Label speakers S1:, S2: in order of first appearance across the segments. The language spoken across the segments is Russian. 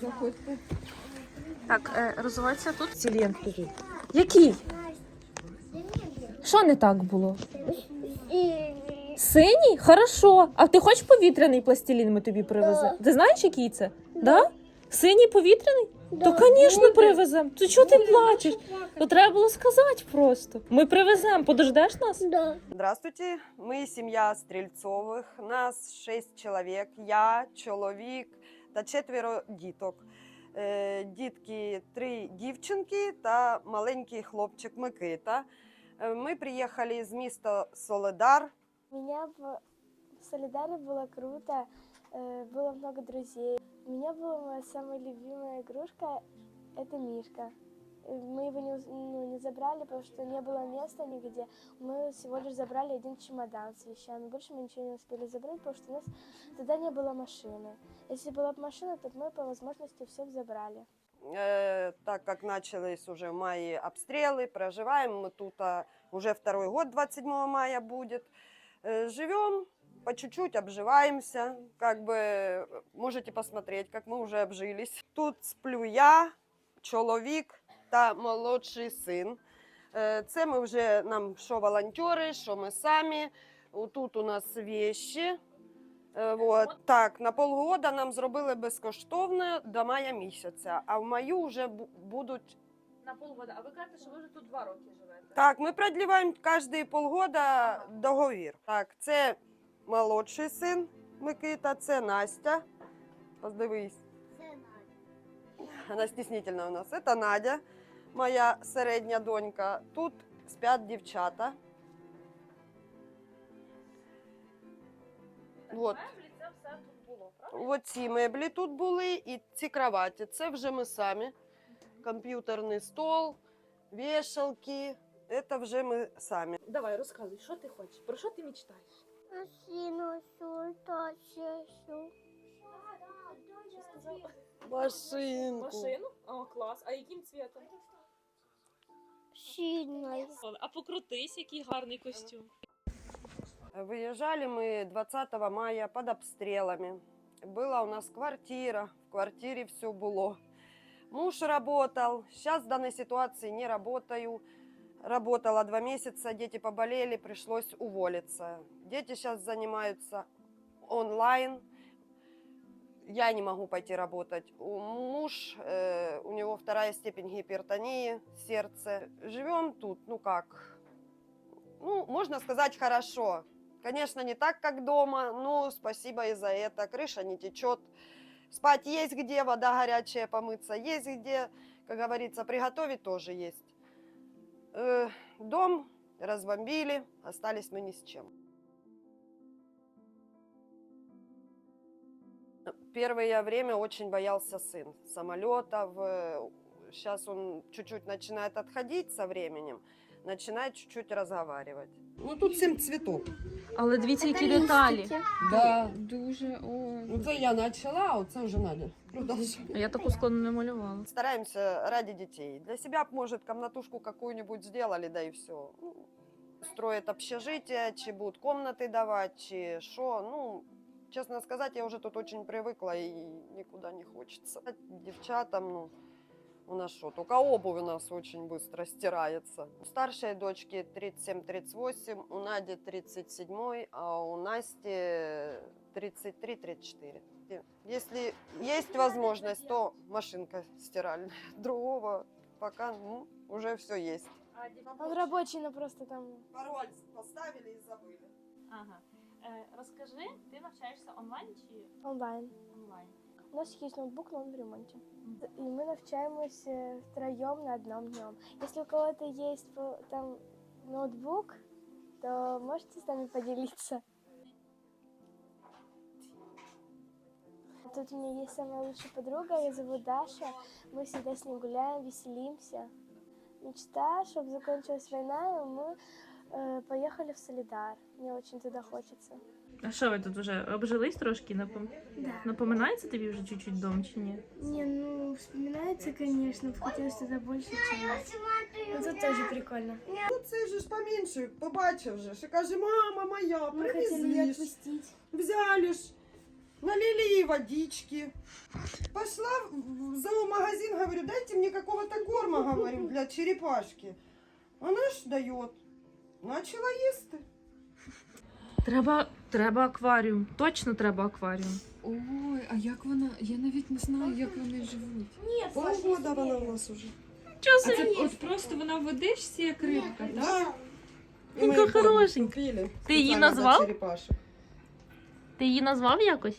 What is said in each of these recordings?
S1: Заходьте.
S2: Так, е, розвивається тут.
S1: Скажи.
S2: Який? Що не так було? Синій? Хорошо. А ти хочеш повітряний пластилін ми тобі привеземо? Ти знаєш, який це? Да? Синій повітряний? То, звісно, привеземо. То чого ти плачеш? То треба було сказати просто. Ми привеземо. Подождеш нас?
S3: Да.
S4: Здравствуйте, ми сім'я Стрільцових. Нас шість чоловік. Я, чоловік та четверо діток. Е, Дітки три дівчинки та маленький хлопчик Микита. Е, Ми приїхали з міста Соледар.
S3: У меня в в Солидаре было круто, э, было много друзей. У меня была моя самая любимая игрушка – это Мишка. Э, Мы его не, ну, не забрали, потому что не было места нигде. Мы всего лишь забрали один чемодан с вещами. Больше мы ничего не успели забрать, потому что у нас тогда не было машины. Если была бы машина, то мы по возможности все забрали.
S4: Э, Так как начались уже мае обстрелы, проживаем мы тут а, уже второй год, 27 мая будет. Э, Живем, по чуть-чуть обживаемся, как бы э, можете посмотреть, как мы уже обжились. Тут сплю я, чоловік та молодший син. Е, Це ми вже нам що волонтери, що ми самі. Тут у нас вещи. Е, Вот. Так, на полгода нам зробили безкоштовно до мая місяця, а в маю вже бу- будуть.
S2: На полгода. А ви кажете, що ви вже тут два роки живете?
S4: Так, ми продліваємо кожні полгода договір. Так, це молодший син Микита, це Настя. Подивись. Вона стіснительна у нас. Це Надя, моя середня донька. Тут спять дівчата. Вот.
S2: Меблі це все тут було, правда?
S4: Оці меблі тут були, і ці кроваті. Це вже ми самі. Комп'ютерний стол, вішалки. Це вже ми самі.
S2: Давай, розказуй, що ти хочеш? Про що ти мечтаєш?
S4: Машинку.
S2: Машину? О, клас. А яким цвітом?
S3: Сильной.
S2: А покрутись, який гарний костюм.
S4: Выезжали мы 20 мая под обстрелами. Была у нас квартира, в квартире все было. Муж работал, сейчас в данной ситуации не работаю. Работала два месяца, дети поболели, пришлось уволиться. Дети сейчас занимаются онлайн. Я не могу пойти работать. У муж, э, у него вторая степень гипертонии сердца. Живем тут, ну как, ну, можно сказать, хорошо. Конечно, не так, как дома, но спасибо и за это. Крыша не течет. Спать есть где, вода горячая помыться есть где. Как говорится, приготовить тоже есть. Э, дом разбомбили, остались мы ни с чем. Первое время очень боялся сын самолетов. Сейчас он чуть-чуть начинает отходить со временем, начинает чуть-чуть разговаривать. Ну тут семь цветов.
S2: Але дивіться, які деталі.
S1: Да, дуже. Ой.
S4: Ну, це я почала, а це вже Надя. Продовжує.
S2: Я таку складно не малювала.
S4: Стараемся ради детей. Для себя, б, может, комнатушку какую-нибудь сделали, да и все. Ну, строят общежитие, чи будут комнаты давать, чи что. Ну, честно сказать, я уже тут очень привыкла и никуда не хочется. Девчатам, ну, у нас что, только обувь у нас очень быстро стирается. У старшей дочки 37-38, у Нади 37, а у Насти 33-34. Если есть возможность, то машинка стиральная. Другого пока ну, уже все есть.
S3: Он рабочий, но просто там...
S4: Пароль поставили и забыли.
S2: Ага. Е, розкажи, ти навчаєшся онлайн чи
S3: онлайн.
S2: онлайн?
S3: У нас есть ноутбук, но он в ремонте. И мы навчаемся втроем на одном днем. Если у кого-то есть там ноутбук, то можете с нами поделиться. Тут у меня есть самая лучшая подруга, ее зовут Даша. Мы всегда с ней гуляем, веселимся. Мечта, чтобы закончилась война, и мы э, поехали в Солидар. Мне очень туда хочется.
S2: А що ви тут вже обжились трошки? Напом... Напоминається тобі вже чуть-чуть дом чи ні?
S3: Не, ну, вспоминается, конечно, хотелось туда больше, чем... Но тут тоже прикольно.
S4: Ну цей же ж поменше, побачив же. ж І каже, мама моя,
S3: Мы хотели ее
S4: привези ж.
S3: отпустить.
S4: Взяли ж. налили ей водички. Пошла в в зоомагазин, говорю, дайте мне какого-то корма, говорю, для черепашки. Она ж дает. Начала їсти.
S2: Треба, треба акваріум. Точно треба акваріум.
S1: Ой, а як вона? Я навіть не знаю, як вони живуть.
S4: Полгода вона у нас уже.
S2: Чого
S1: А
S2: собі?
S1: це от просто вона в водичці, як рибка, так?
S4: Да.
S2: Ну,
S4: И мы
S2: как
S4: ей корм
S2: хорошенькая.
S4: купили
S2: Ты ее
S4: специально для
S2: назвал?
S4: черепашек.
S2: Ти її назвав якось?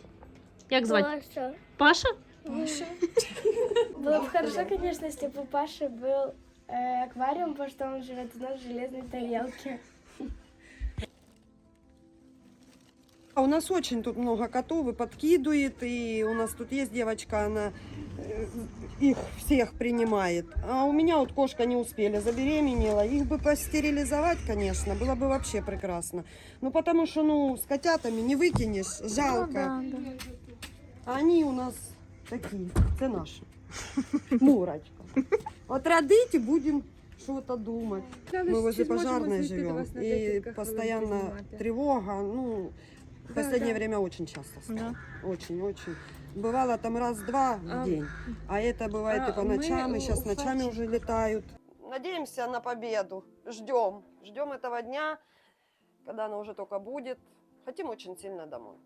S2: Як звати?
S3: Паша.
S2: Паша?
S1: Паша?
S3: Было бы хорошо, конечно, если бы у Паши был э, аквариум, потому что он живет у нас в железной тарелке.
S4: А у нас очень тут много котов и подкидывает, и у нас тут есть девочка, она э, их всех принимает. А у меня вот кошка не успели, забеременела. Их бы постерилизовать, конечно, было бы вообще прекрасно. Ну, потому что, ну, с котятами не выкинешь, жалко. А они у нас такие, это наши. Мурочка. Вот родите, будем что-то думать. Мы возле пожарной живем, и постоянно тревога, ну, в последнее
S1: да.
S4: время очень часто стало.
S2: Да.
S4: Очень, очень. Бывало там раз-два в
S1: А,
S4: день, а это бывает
S1: а
S4: и по
S1: мы
S4: ночам, и
S1: у-
S4: сейчас ночами уже летают. Надеемся на победу, ждем, ждем этого дня, когда она уже только будет. Хотим очень сильно домой.